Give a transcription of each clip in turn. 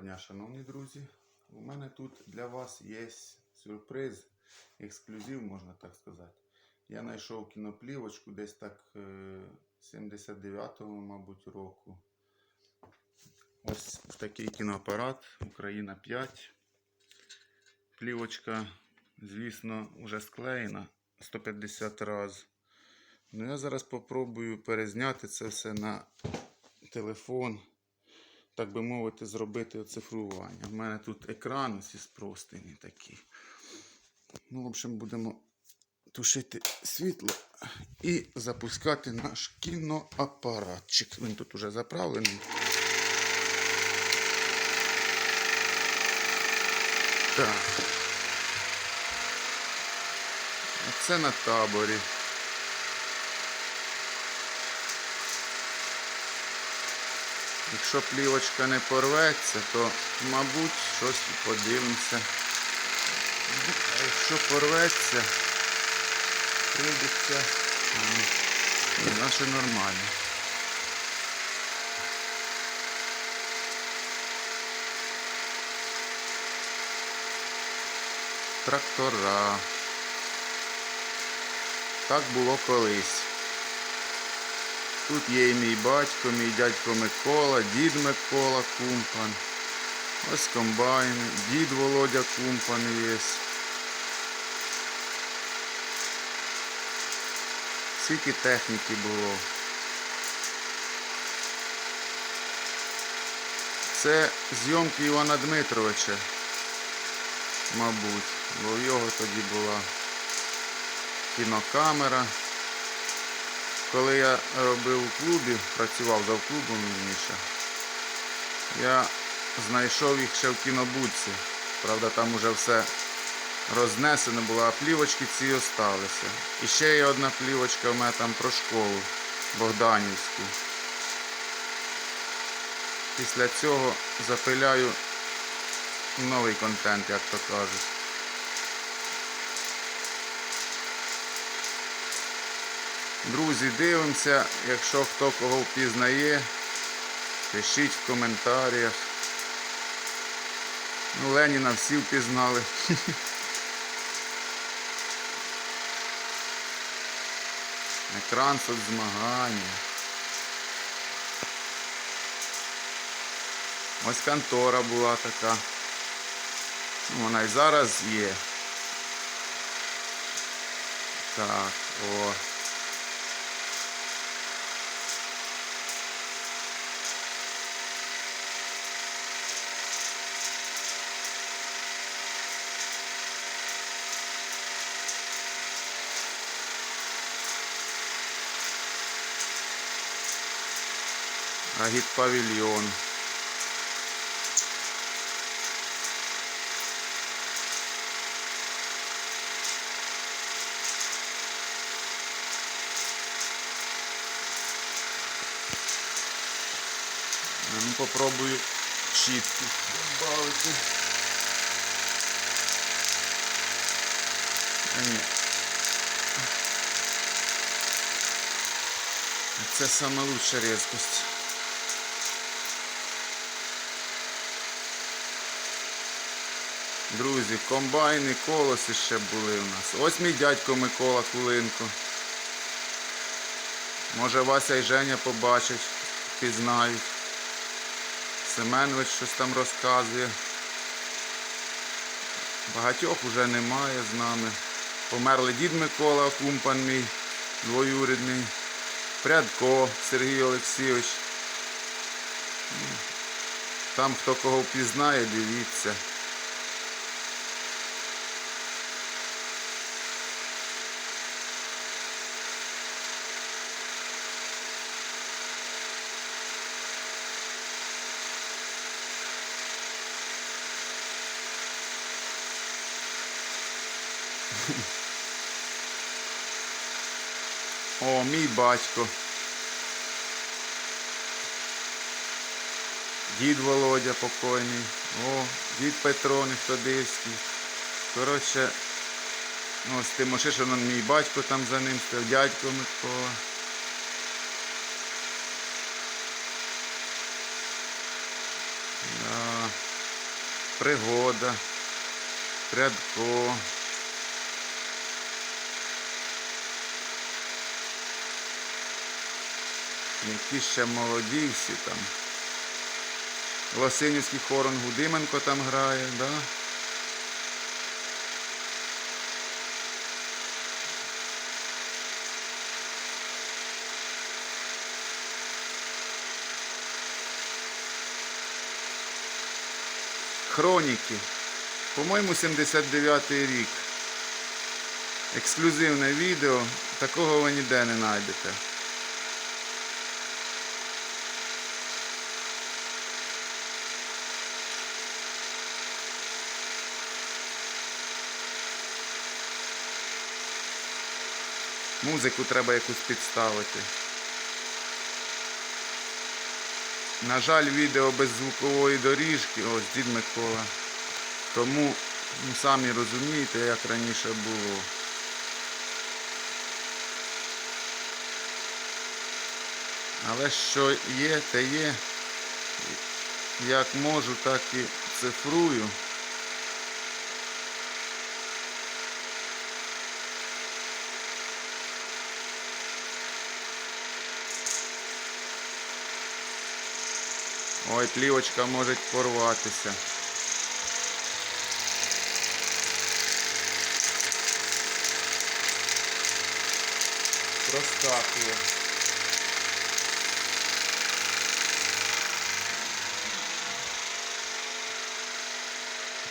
дня, шановні друзі. У мене тут для вас є сюрприз, ексклюзив, можна так сказати. Я знайшов кіноплівочку десь так е, 79-го, мабуть, року. Ось такий кіноапарат Україна 5. Плівочка, звісно, вже склеєна 150 разів. Ну, я зараз попробую перезняти це все на телефон так би мовити, зробити оцифрування. У мене тут екран ось із простині такі. Ну, в общем, будемо тушити світло і запускати наш кіноапаратчик. Він тут уже заправлений. Так. Оце на таборі. Якщо плівочка не порветься, то, мабуть, щось подивимося. А якщо порветься, прийдеться, наше нормально. Трактора. Так було колись. Тут є і мій батько, мій дядько Микола, дід Микола Кумпан. Ось комбайн, дід Володя Кумпан є. Скільки техніки було. Це зйомки Івана Дмитровича, мабуть, бо в його тоді була кінокамера. Коли я робив у клубі, працював за клубом вірніше, я знайшов їх ще в кінобудці. Правда, там уже все рознесено було, а плівочки ці осталися. І ще є одна плівочка в мене там про школу Богданівську. Після цього запиляю новий контент, як то кажуть. Друзі, дивимося, якщо хто кого впізнає, пишіть в коментарях. Ну, Леніна всі впізнали. Екран соцзмагання. Ось контора була така. Ну, Вона і зараз є. Так, о. Агітпавільйон. Ну, попробую чіткість добавити. А ні. Це лучша різкость. Друзі, комбайни, колоси ще були у нас. Ось мій дядько Микола Кулинко. Може Вася і Женя побачать, пізнають. Семенович щось там розказує. Багатьох уже немає з нами. Померли дід Микола, кумпан мій двоюрідний. Прядко Сергій Олексійович. Там хто кого впізнає, дивіться. О, мій батько. Дід Володя покойний. О, дід Петро Нехтодивський. Коротше, ось Тимошишин, он мій батько там за ним стояв, дядько Микола. Да. пригода, Прядко. Які ще молоді всі там. Лосинівський хорон Гудименко там грає, да? Хроніки. По-моєму, 79-й рік. Ексклюзивне відео. Такого ви ніде не знайдете. Музику треба якусь підставити. На жаль, відео без звукової доріжки, ось дід Микола. Тому ну, самі розумієте, як раніше було. Але що є, те є. Як можу, так і цифрую. Ой, плівочка може порватися. Проскакує.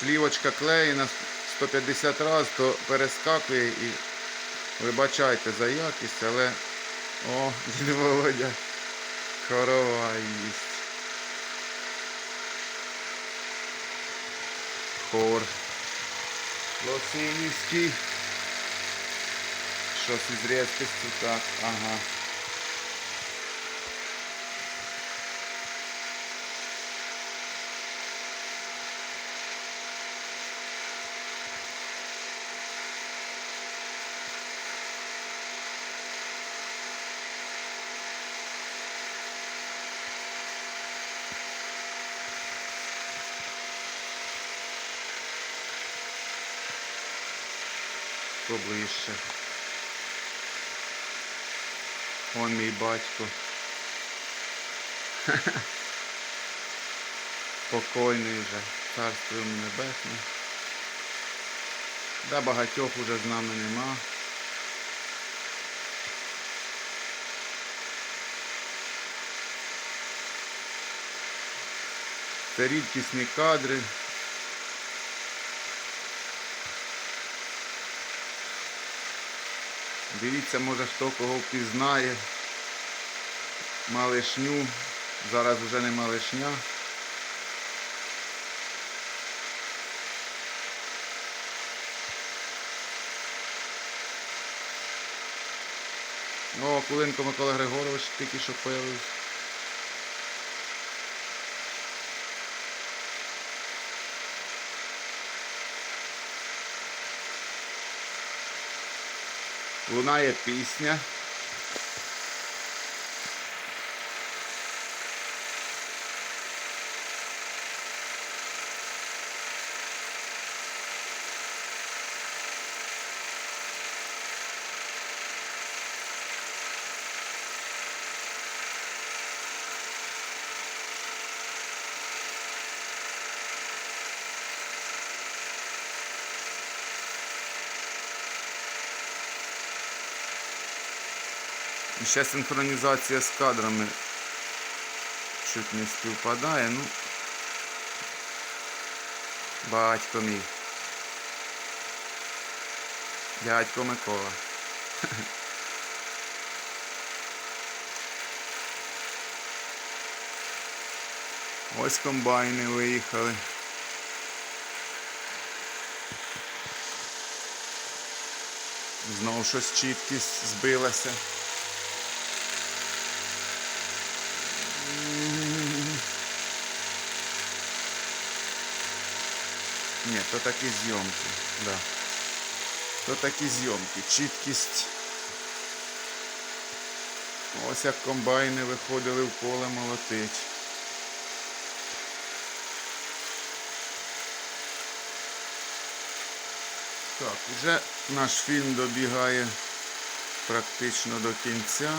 Плівочка клеєна 150 разів, то перескакує і вибачайте за якість, але о, дід Володя корова. Хор. Лосинівський. Щось із рідкості, так, ага. Поближче. Он мій батько. Покойний вже, царство йому небесне. Да багатьох уже з нами нема. Це рідкісні кадри. Дивіться, може хто кого впізнає. Малишню. Зараз вже не малишня. О, Кулинко Микола Григорович тільки що появився. Лунає пісня. І ще синхронізація з кадрами чуть не співпадає, ну батько мій. Дядько Микола. Ось комбайни виїхали. Знову щось чіткість збилася. Ні, то такі зйомки, да. То такі зйомки. Чіткість. Ось як комбайни виходили в поле молотить. Так, вже наш фільм добігає практично до кінця.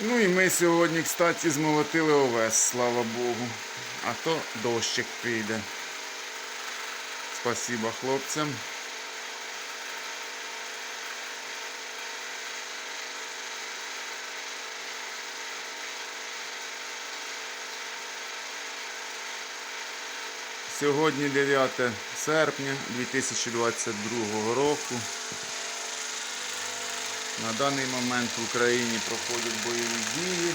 Ну і ми сьогодні, кстати, змолотили овес, слава Богу. А то дощик прийде. Спасибо хлопцям. Сьогодні 9 серпня 2022 року. На даний момент в Україні проходять бойові дії.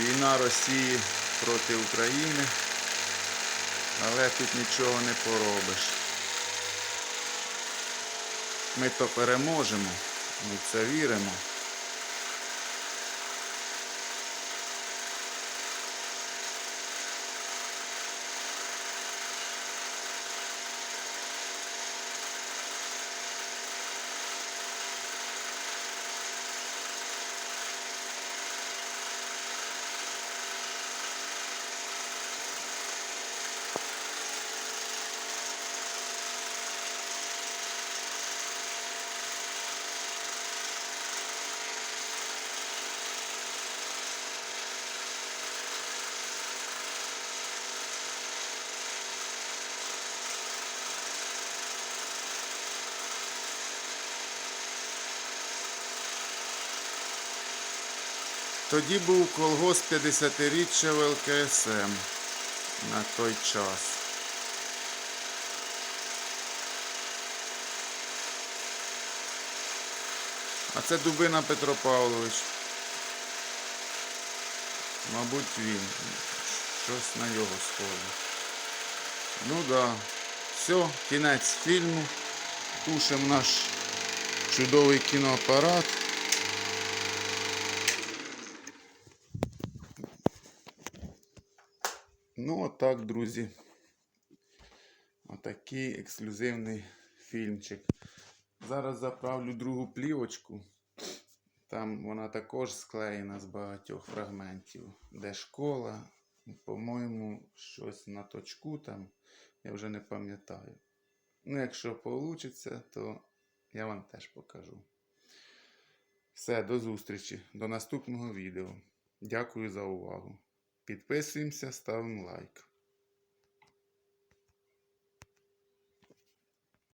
Війна Росії проти України. Але тут нічого не поробиш. Ми то переможемо, ми це віримо. Тоді був колгосп 50-річчя ВЛКСМ на той час. А це Дубина Петро Павлович. Мабуть, він. Щось на його схоже. Ну да. Все, кінець фільму. Тушимо наш чудовий кіноапарат. Отак, друзі. Отакий ексклюзивний фільмчик. Зараз заправлю другу плівочку. Там вона також склеєна з багатьох фрагментів. Де школа, по-моєму, щось на точку там. Я вже не пам'ятаю. Ну, якщо вийде, то я вам теж покажу. Все, до зустрічі, до наступного відео. Дякую за увагу. Підписуємося, ставимо лайк.